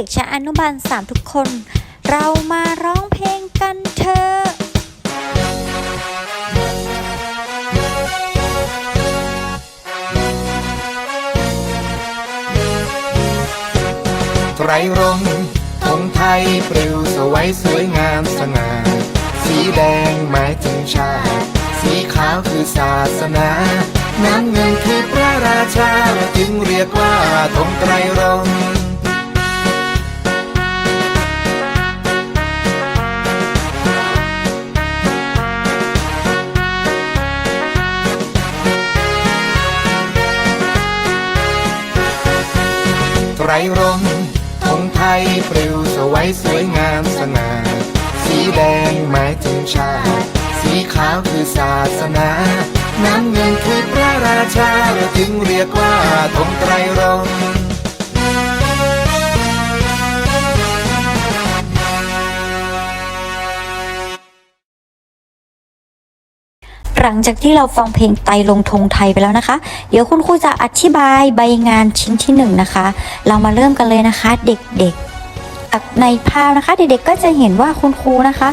ด็กๆชั้นอนุบาลสามทุกคน เรามาร้องเพลงกันเถอะไตรรงธงไทยปลิวสวยสวยงามสง่าสีแดงหมายถึงชาติ สีขาวคือศาสนา น้ำเงินคือพระราชาจึงเรียกว่าธงไตรรง ไตรรงค์ธงไทยปลิวสวยสวยงามสง่าสีแดงหมายถึงชาติสีขาวคือศาสนา น้ำเงินคือพระราชาจึงเรียกว่าธงไตรรงค์ หลังจากที่เราฟังเพลงไตลงธงไทยไปแล้วนะคะ เดี๋ยวคุณครูจะอธิบายใบงานชิ้นที่หนึ่งนะคะ เรามาเริ่มกันเลยนะคะ เด็กๆในภาพนะคะ เด็กๆก็จะเห็นว่าคุณครูนะคะ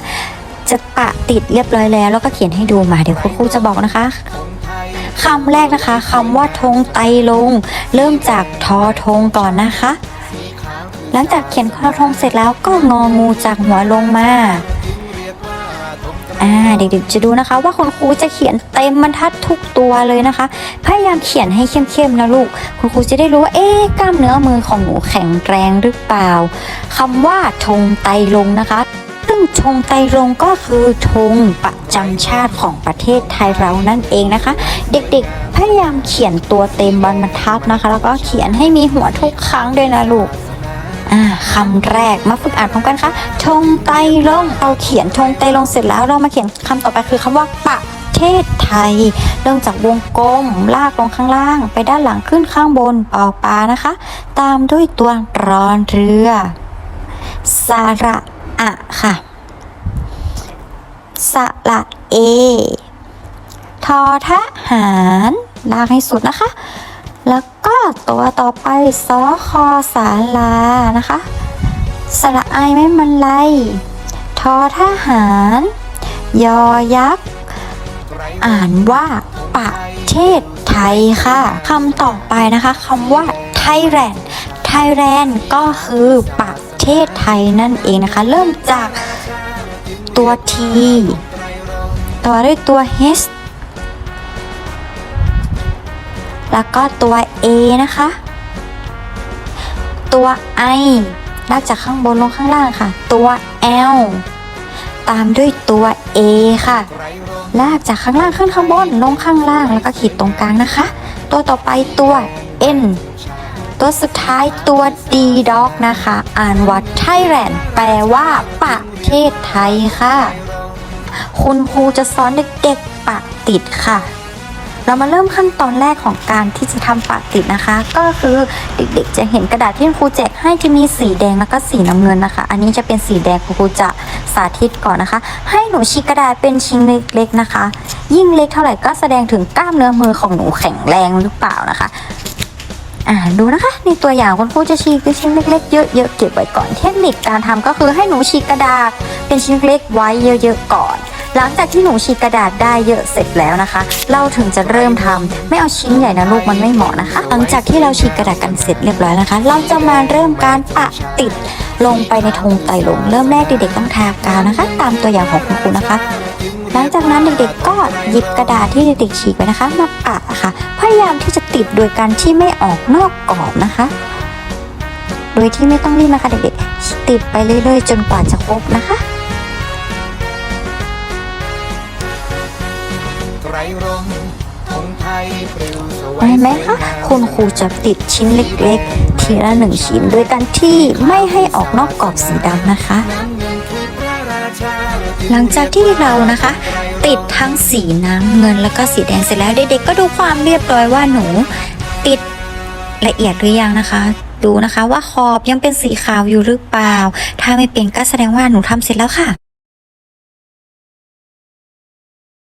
จะปะติดเรียบร้อยแล้ว แล้วก็เขียนให้ดูมาเดี๋ยวคุณครูจะบอกนะคะคำแรกนะคะคำว่าธงไตลง เริ่มจากทอธงก่อนนะคะ หลังจากเขียนทอธงเสร็จแล้วก็งองูจากหัวลงมา อ่าเด็กๆจะดูนะคะ ว่าคุณครูจะเขียนเต็มบรรทัดทุกตัวเลยนะคะ พยายามเขียนให้เข้มๆนะลูก คุณครูจะได้รู้ว่าเอ๊ะกล้ามเนื้อมือของหนูแข็งแรงหรือเปล่าคำว่าธงไตรลงนะคะซึ่งธงไตรรงก็คือธงประจำชาติของประเทศไทยเรานั่นเองนะคะ เด็กๆพยายามเขียนตัวเต็มบรรทัดนะคะ แล้วก็เขียนให้มีหัวทุกครั้งด้วยนะลูก อ่าคำแรกมาฝึกอ่านพร้อมกันค่ะธงไตรรงเราเขียนธงไตรรงเสร็จแล้วเรามาเขียนคำต่อไปคือคำว่าประเทศไทย เริ่มจากวงกลมลากลงข้างล่าง ไปด้านหลังขึ้นข้างบนปอปลานะคะ ตามด้วยตัวรอนเรือสระอะค่ะสระเอ ทอทหาร ลากให้สุดนะคะ ตัวต่อไปสอคอสาลานะคะ สระไอไม่มันไลทอทหาร ยอยักษ์ อ่านว่าประเทศไทยค่ะคำต่อไปนะคะคำว่าไทยแลนด์ไทยแลนด์ก็คือประเทศไทยนั่นเองนะคะ เริ่มจากตัว T ต่อด้วยตัว H แล้วก็ตัว A นะคะ ตัว I ลากจากข้างบนลงข้างล่างค่ะ ตัว L ตามด้วยตัว A ค่ะ ลากจากข้างล่างขึ้นข้างบนลงข้างล่างแล้วก็ขีดตรงกลางนะคะ ตัวต่อไปตัว N ตัวสุดท้ายตัว D dog นะคะ อ่านว่า Thailand แปลว่าประเทศไทยค่ะ คุณครูจะสอนเด็กๆปะติดค่ะ เรามาเริ่มขั้นตอนแรกของการที่จะทำปะติดนะคะ ก็คือเด็กๆ จะเห็นกระดาษที่ครูแจกให้ที่มีสีแดงแล้วก็สีน้ำเงินนะคะ อันนี้จะเป็นสีแดงครูจะสาธิตก่อนนะคะ ให้หนูฉีกกระดาษเป็นชิ้นเล็กๆนะคะ ยิ่งเล็กเท่าไหร่ก็แสดงถึงกล้ามเนื้อมือของหนูแข็งแรงหรือเปล่านะคะอ่าดูนะคะในตัวอย่างคุณครูจะฉีกเป็นชิ้นเล็กๆเยอะๆเก็บไว้ก่อน เทคนิคการทำก็คือให้หนูฉีกกระดาษเป็นชิ้นเล็กไว้เยอะๆก่อน หลังจากที่หนูฉีกกระดาษได้เยอะเสร็จแล้วนะคะ เราถึงจะเริ่มทำไม่เอาชิ้นใหญ่นะลูกมันไม่เหมาะนะคะ หลังจากที่เราฉีกกระดาษกันเสร็จเรียบร้อยนะคะ เราจะมาเริ่มการปะติดลงไปในธงไตรลง เริ่มแรกเด็กๆต้องทากาวนะคะ ตามตัวอย่างของคุณครูนะคะหลังจากนั้นเด็กๆก็หยิบกระดาษที่เด็กๆฉีกไปนะคะมาปะค่ะ พยายามที่จะติดโดยการที่ไม่ออกนอกกรอบนะคะ โดยที่ไม่ต้องรีบนะคะเด็กๆติดไปเรื่อยๆ จนกว่าจะครบนะคะ ไทยปลิวสวยเห็นไหมคะคุณครูจะติดชิ้นเล็กๆ ทีละหนึ่งชิ้นโดยการที่ไม่ให้ออกนอกกรอบสีดำนะคะ หลังจากที่เรานะคะ ติดทั้งสีน้ำเงินแล้วก็สีแดงเสร็จแล้วเด็กๆก็ดูความเรียบร้อยว่าหนูติดละเอียดหรือยังนะคะ ดูนะคะว่าขอบยังเป็นสีขาวอยู่หรือเปล่า ถ้าไม่เป็นก็แสดงว่าหนูทำเสร็จแล้วค่ะ